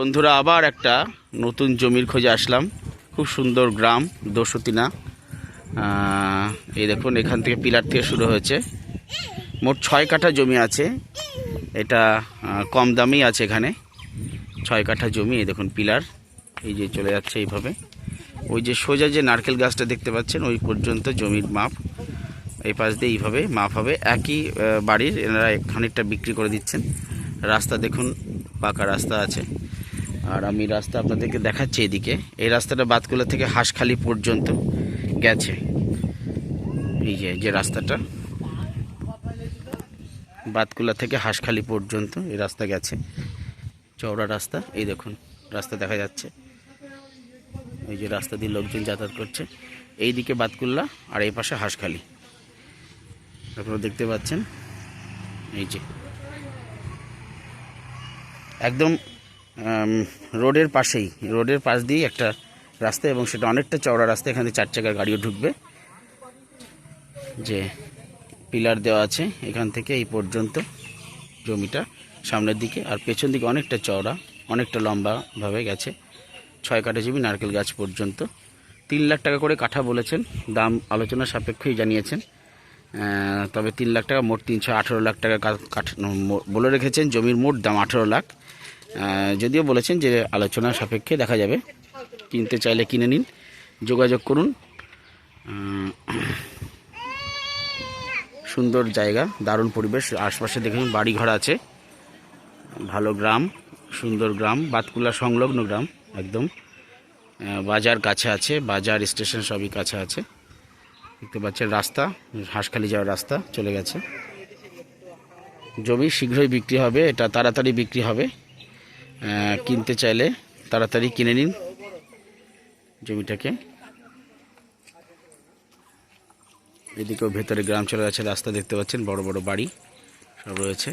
বন্ধুরা, আবার একটা নতুন জমির খোঁজে আসলাম। খুব সুন্দর গ্রাম, দোসতিনা। এই দেখুন, এখান থেকে পিলার থেকে শুরু হয়েছে। মোট ছয় কাঠা জমি আছে। এটা কম দামেই আছে এখানে। ছয় কাঠা জমি, এই দেখুন পিলার। এই যে চলে যাচ্ছে এইভাবে। ওই যে সোজা যে নারকেল গাছটা দেখতে পাচ্ছেন, ওই পর্যন্ত জমির মাপ। এই পাশ দিয়ে এইভাবে মাপ হবে। একই বাড়ির, এনারা খানিকটা বিক্রি করে দিচ্ছেন। রাস্তা দেখুন, পাকা রাস্তা আছে। আর আমি রাস্তা আপনাদেরকে দেখাচ্ছি এদিকে। এই রাস্তাটা বাতকুলা থেকে হাঁসখালি পর্যন্ত গেছে। এই যে যে রাস্তাটা। বাতকুলা থেকে হাঁসখালি পর্যন্ত এই রাস্তা গেছে। চওড়া রাস্তা, এই দেখুন, রাস্তা দেখা যাচ্ছে। এই যে রাস্তা দিয়ে লোকজন যাতায়াত করছে। এই দিকে বাতকুল্লা আর এই পাশে হাঁসখালি। আপনারা দেখতে পাচ্ছেন? এই যে। একদম রোডের পাশেই, রোডের পাশ দিয়েই একটা রাস্তা এবং সেটা অনেকটা চওড়া রাস্তা, এখানে চার চাকার গাড়িও ঢুকবে। যে পিলার দেওয়া আছে এখান থেকে এই পর্যন্ত জমিটা, সামনের দিকে, আর পেছন দিকে অনেকটা চওড়া, অনেকটা লম্বাভাবে গেছে, ছয় কাঠা জমি, নারকেল গাছ পর্যন্ত। তিন লাখ টাকা করে কাঠা বলেছেন, দাম আলোচনা সাপেক্ষই জানিয়েছেন। তবে তিন লাখ টাকা, মোট তিনশো আঠেরো লাখ টাকা কাঠ বলে রেখেছেন, জমির মোট দাম আঠেরো লাখ। যদিও বলেছেন যে আলোচনা সাপেক্ষে দেখা যাবে। কিনতে চাইলে কিনে নিন। যোগাযোগ করুন। সুন্দর জায়গা, দারুণ পরিবেশ। আশপাশে দেখুন বাড়ি ঘর আছে। ভালো গ্রাম, সুন্দর গ্রাম, বাতকুলা সংলগ্ন গ্রাম, একদম। বাজার কাছে আছে, বাজার স্টেশন সবই কাছে আছে। দেখতে পাচ্ছেন রাস্তা, হাঁসখালি যাওয়ার রাস্তা চলে গেছে। জমি শীঘ্রই বিক্রি হবে, এটা তাড়াতাড়ি বিক্রি হবে। কিনতে চাইলে তাড়াতাড়ি কিনে নিন জমিটাকে। এদিকেও ভেতরে গ্রাম চলে গেছে, রাস্তা দেখতে পাচ্ছেন, বড় বড় বাড়ি সব রয়েছে।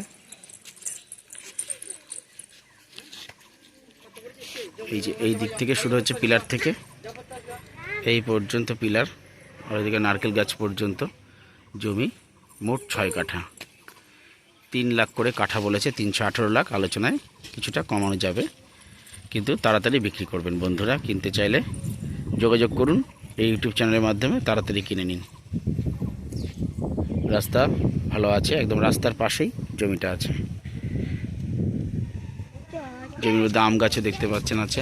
এই যে এই দিক থেকে শুরু হচ্ছে পিলার থেকে, এই পর্যন্ত পিলার, আর এদিকে নারকেল গাছ পর্যন্ত জমি, মোট ছয় কাঠা। তিন লাখ করে কাঠা বলেছে, তিনশো আঠেরো লাখ আলোচনায় কিছুটা কমানো যাবে। কিন্তু তাড়াতাড়ি বিক্রি করবেন বন্ধুরা, কিনতে চাইলে। যোগাযোগ করুন এই ইউটিউব চ্যানেলের মাধ্যমে, তাড়াতাড়ি কিনে নিন। রাস্তা ভালো আছে, একদম রাস্তার পাশেই জমিটা আছে। জমির মধ্যে আম গাছে দেখতে পাচ্ছেন আছে।